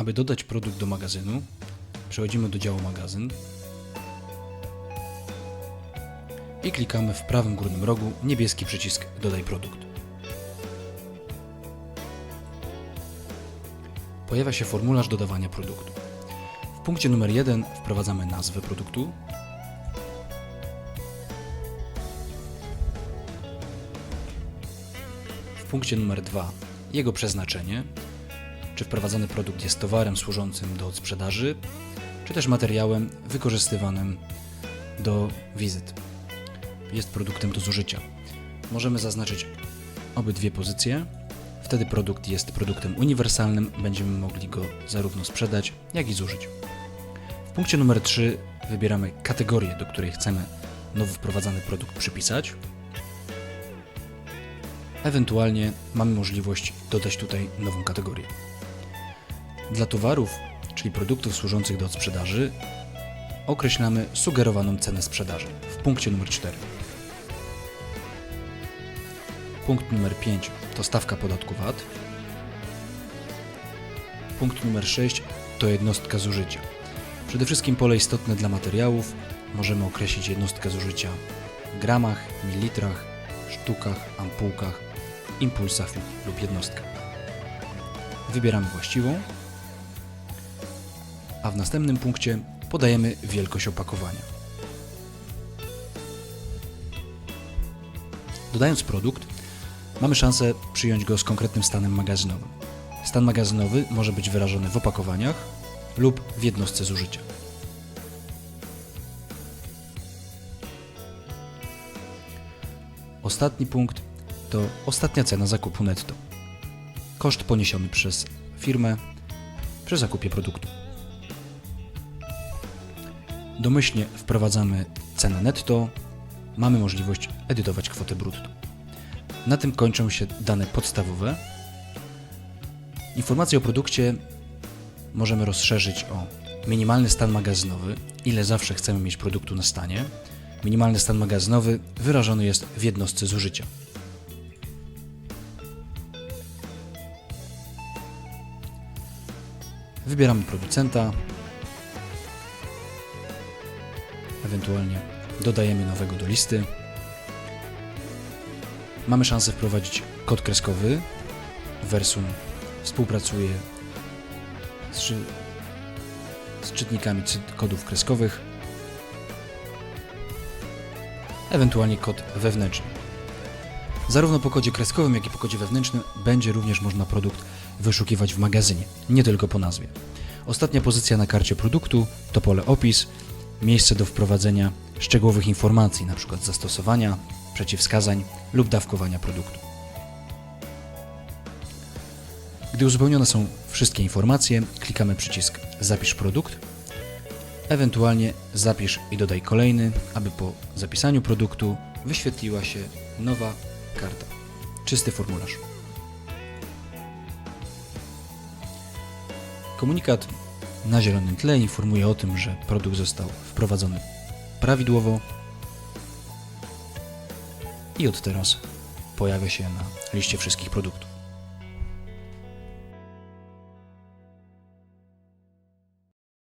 Aby dodać produkt do magazynu, przechodzimy do działu magazyn i klikamy w prawym górnym rogu niebieski przycisk Dodaj produkt. Pojawia się formularz dodawania produktu. W punkcie numer 1 wprowadzamy nazwę produktu. W punkcie numer 2 jego przeznaczenie, czy wprowadzany produkt jest towarem służącym do sprzedaży, czy też materiałem wykorzystywanym do wizyt. Jest produktem do zużycia. Możemy zaznaczyć obydwie pozycje. Wtedy produkt jest produktem uniwersalnym, będziemy mogli go zarówno sprzedać, jak i zużyć. W punkcie numer 3 wybieramy kategorię, do której chcemy nowy wprowadzany produkt przypisać. Ewentualnie mamy możliwość dodać tutaj nową kategorię. Dla towarów, czyli produktów służących do sprzedaży, określamy sugerowaną cenę sprzedaży w punkcie numer 4. Punkt numer 5 to stawka podatku VAT. Punkt numer 6 to jednostka zużycia. Przede wszystkim pole istotne dla materiałów możemy określić jednostkę zużycia w gramach, mililitrach, sztukach, ampułkach, impulsach lub- jednostkach. Wybieramy właściwą, a w następnym punkcie podajemy wielkość opakowania. Dodając produkt, mamy szansę przyjąć go z konkretnym stanem magazynowym. Stan magazynowy może być wyrażony w opakowaniach lub w jednostce zużycia. Ostatni punkt to ostatnia cena zakupu netto. Koszt poniesiony przez firmę przy zakupie produktu. Domyślnie wprowadzamy cenę netto, mamy możliwość edytować kwotę brutto. Na tym kończą się dane podstawowe. Informacje o produkcie możemy rozszerzyć o minimalny stan magazynowy, ile zawsze chcemy mieć produktu na stanie. Minimalny stan magazynowy wyrażony jest w jednostce zużycia. Wybieramy producenta, ewentualnie dodajemy nowego do listy. Mamy szansę wprowadzić kod kreskowy. Versum współpracuje z, z czytnikami kodów kreskowych. Ewentualnie kod wewnętrzny. Zarówno po kodzie kreskowym, jak i po kodzie wewnętrznym będzie również można produkt wyszukiwać w magazynie, nie tylko po nazwie. Ostatnia pozycja na karcie produktu to pole opis, miejsce do wprowadzenia szczegółowych informacji, np. zastosowania, przeciwwskazań lub dawkowania produktu. Gdy uzupełnione są wszystkie informacje, klikamy przycisk Zapisz produkt, ewentualnie zapisz i dodaj kolejny, aby po zapisaniu produktu wyświetliła się nowa karta. Czysty formularz. Komunikat na zielonym tle informuje o tym, że produkt został wprowadzony prawidłowo i od teraz pojawia się na liście wszystkich produktów.